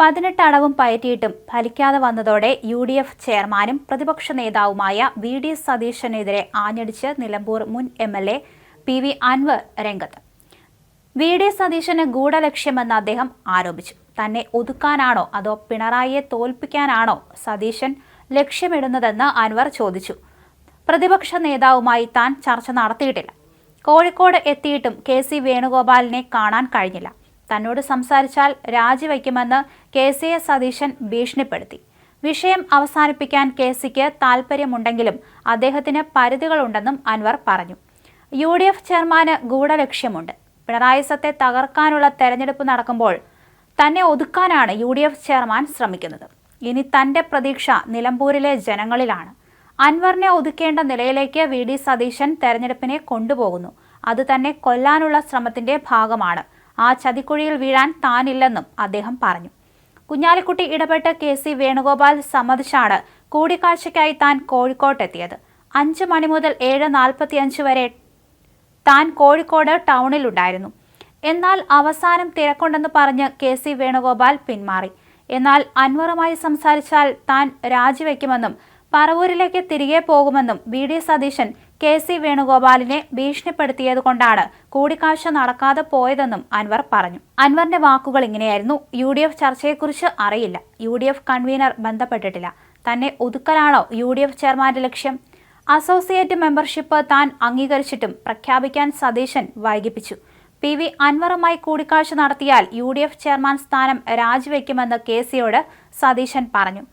പതിനെട്ട് അടവും പയറ്റിയിട്ടും ഫലിക്കാതെ വന്നതോടെ U D F ചെയർമാനും പ്രതിപക്ഷ നേതാവുമായ വി ഡി സതീശനെതിരെ ആഞ്ഞടിച്ച് നിലമ്പൂർ മുൻ M L A P V Anvar രംഗത്ത്. വി ഡി സതീശന് ഗൂഢലക്ഷ്യമെന്ന് അദ്ദേഹം ആരോപിച്ചു. തന്നെ ഒതുക്കാനാണോ അതോ പിണറായിയെ തോൽപ്പിക്കാനാണോ സതീശൻ ലക്ഷ്യമിടുന്നതെന്ന് അൻവർ ചോദിച്ചു. പ്രതിപക്ഷ നേതാവുമായി താൻ ചർച്ച നടത്തിയിട്ടില്ല. കോഴിക്കോട് എത്തിയിട്ടും കെ സി വേണുഗോപാലിനെ കാണാൻ കഴിഞ്ഞില്ല. തന്നോട് സംസാരിച്ചാൽ രാജിവയ്ക്കുമെന്ന് കെ സി എസ് സതീശൻ ഭീഷണിപ്പെടുത്തി. വിഷയം അവസാനിപ്പിക്കാൻ കെ സിക്ക് താൽപ്പര്യമുണ്ടെങ്കിലും അദ്ദേഹത്തിന് പരിധികളുണ്ടെന്നും അൻവർ പറഞ്ഞു. യു ഡി എഫ് ചെയർമാന് ഗൂഢലക്ഷ്യമുണ്ട്. പിണറായി സത്തെ തകർക്കാനുള്ള തെരഞ്ഞെടുപ്പ് നടക്കുമ്പോൾ തന്നെ ഒതുക്കാനാണ് യു ഡി എഫ് ചെയർമാൻ ശ്രമിക്കുന്നത്. ഇനി തന്റെ പ്രതീക്ഷ നിലമ്പൂരിലെ ജനങ്ങളിലാണ്. അൻവറിനെ ഒതുക്കേണ്ട നിലയിലേക്ക് വി ഡി സതീശൻ തെരഞ്ഞെടുപ്പിനെ കൊണ്ടുപോകുന്നു. അത് തന്നെ കൊല്ലാനുള്ള ശ്രമത്തിന്റെ ഭാഗമാണ്. ആ ചതിക്കുഴിയിൽ വീഴാൻ താനില്ലെന്നും അദ്ദേഹം പറഞ്ഞു. കുഞ്ഞാലിക്കുട്ടി ഇടപെട്ട് കെ സി വേണുഗോപാൽ സമ്മതിച്ചാണ് കൂടിക്കാഴ്ചയ്ക്കായി താൻ കോഴിക്കോട്ടെത്തിയത്. അഞ്ച് മണി മുതൽ ഏഴ് നാൽപ്പത്തിയഞ്ച് വരെ താൻ കോഴിക്കോട് ടൗണിലുണ്ടായിരുന്നു. എന്നാൽ അവസാനം തിരക്കുണ്ടെന്ന് പറഞ്ഞ് കെ സി വേണുഗോപാൽ പിന്മാറി. എന്നാൽ അൻവറുമായി സംസാരിച്ചാൽ താൻ രാജിവെക്കുമെന്നും പറവൂരിലേക്ക് തിരികെ പോകുമെന്നും V D Satheesan K C വേണുഗോപാലിനെ ഭീഷണിപ്പെടുത്തിയതുകൊണ്ടാണ് കൂടിക്കാഴ്ച നടക്കാതെ പോയതെന്നും അൻവർ പറഞ്ഞു. അൻവറിന്റെ വാക്കുകൾ ഇങ്ങനെയായിരുന്നു. യു ഡി എഫ് ചർച്ചയെക്കുറിച്ച് അറിയില്ല. യു ഡി എഫ് കൺവീനർ ബന്ധപ്പെട്ടിട്ടില്ല. തന്നെ ഒതുക്കലാണോ യു ഡി എഫ് ചെയർമാന്റെ ലക്ഷ്യം? അസോസിയേറ്റ് മെമ്പർഷിപ്പ് താൻ അംഗീകരിച്ചിട്ടും പ്രഖ്യാപിക്കാൻ സതീശൻ വൈകിപ്പിച്ചു. പി വി അൻവറുമായി കൂടിക്കാഴ്ച നടത്തിയാൽ യു ഡി എഫ് ചെയർമാൻ സ്ഥാനം രാജിവെക്കുമെന്ന് കെ സിയോട് സതീശൻ പറഞ്ഞു.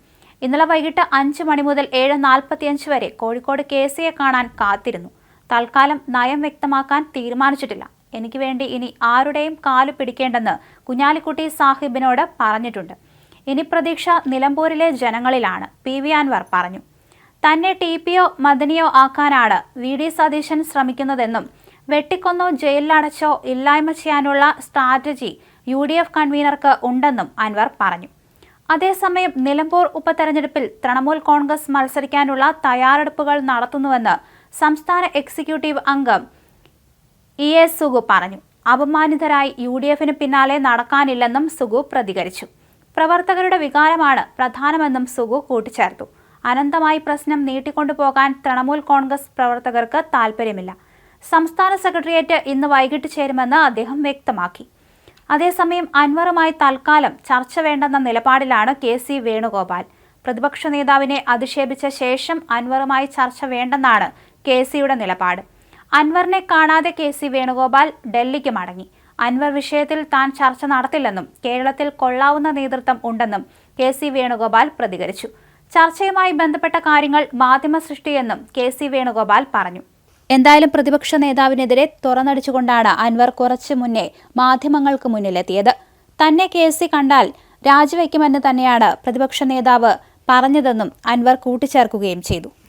ഇന്നലെ വൈകിട്ട് അഞ്ച് മണി മുതൽ ഏഴ് നാൽപ്പത്തിയഞ്ച് വരെ കോഴിക്കോട് കെ സിയെ കാണാൻ കാത്തിരുന്നു. തൽക്കാലം നയം വ്യക്തമാക്കാൻ തീരുമാനിച്ചിട്ടില്ല. എനിക്ക് വേണ്ടി ഇനി ആരുടെയും കാൽ പിടിക്കേണ്ടെന്ന് കുഞ്ഞാലിക്കുട്ടി സാഹിബിനോട് പറഞ്ഞിട്ടുണ്ട്. ഇനി പ്രതീക്ഷ നിലമ്പൂരിലെ ജനങ്ങളിലാണ് പി വി അൻവർ പറഞ്ഞു. തന്നെ ടി പിയോ മദനിയോ ആക്കാനാണ് വി ഡി സതീശൻ ശ്രമിക്കുന്നതെന്നും വെട്ടിക്കൊന്നോ ജയിലിലടച്ചോ ഇല്ലായ്മ ചെയ്യാനുള്ള സ്ട്രാറ്റജി യു ഡി എഫ് കൺവീനർക്ക് ഉണ്ടെന്നും അൻവർ പറഞ്ഞു. അതേസമയം നിലമ്പൂർ ഉപതെരഞ്ഞെടുപ്പിൽ തൃണമൂൽ കോൺഗ്രസ് മത്സരിക്കാനുള്ള തയ്യാറെടുപ്പുകൾ നടത്തുന്നുവെന്ന് സംസ്ഥാന എക്സിക്യൂട്ടീവ് അംഗം ഇ എസ് സുഗു പറഞ്ഞു. അപമാനിതരായി യു ഡി എഫിന് പിന്നാലെ നടക്കാനില്ലെന്നും സുഗു പ്രതികരിച്ചു. പ്രവർത്തകരുടെ വികാരമാണ് പ്രധാനമെന്നും സുഗു കൂട്ടിച്ചേർത്തു. അനന്തമായി പ്രശ്നം നീട്ടിക്കൊണ്ടുപോകാൻ തൃണമൂൽ കോൺഗ്രസ് പ്രവർത്തകർക്ക് താൽപ്പര്യമില്ല. സംസ്ഥാന സെക്രട്ടേറിയറ്റ് ഇന്ന് വൈകിട്ട് ചേരുമെന്ന് അദ്ദേഹം വ്യക്തമാക്കി. അതേസമയം അൻവറുമായി തൽക്കാലം ചർച്ച വേണ്ടെന്ന നിലപാടിലാണ് കെ സി വേണുഗോപാൽ. പ്രതിപക്ഷ നേതാവിനെ അധിക്ഷേപിച്ച ശേഷം അൻവറുമായി ചർച്ച വേണ്ടെന്നാണ് കെ സിയുടെ നിലപാട്. അൻവറിനെ കാണാതെ കെ സി വേണുഗോപാൽ ഡൽഹിക്ക് മടങ്ങി. അൻവർ വിഷയത്തിൽ താൻ ചർച്ച നടത്തില്ലെന്നും കേരളത്തിൽ കൊള്ളാവുന്ന നേതൃത്വം ഉണ്ടെന്നും കെ സി വേണുഗോപാൽ പ്രതികരിച്ചു. ചർച്ചയുമായി ബന്ധപ്പെട്ട കാര്യങ്ങൾ മാധ്യമ സൃഷ്ടിയെന്നും കെ സി വേണുഗോപാൽ പറഞ്ഞു. എന്തായാലും പ്രതിപക്ഷ നേതാവിനെതിരെ തുറന്നടിച്ചുകൊണ്ടാണ് അൻവർ കുറച്ചു മുന്നേ മാധ്യമങ്ങൾക്ക് മുന്നിലെത്തിയത്. തന്നെ കെ സി കണ്ടാൽ രാജിവെക്കുമെന്ന് തന്നെയാണ് പ്രതിപക്ഷ നേതാവ് പറഞ്ഞതെന്നും അൻവർ കൂട്ടിച്ചേർക്കുകയും ചെയ്തു.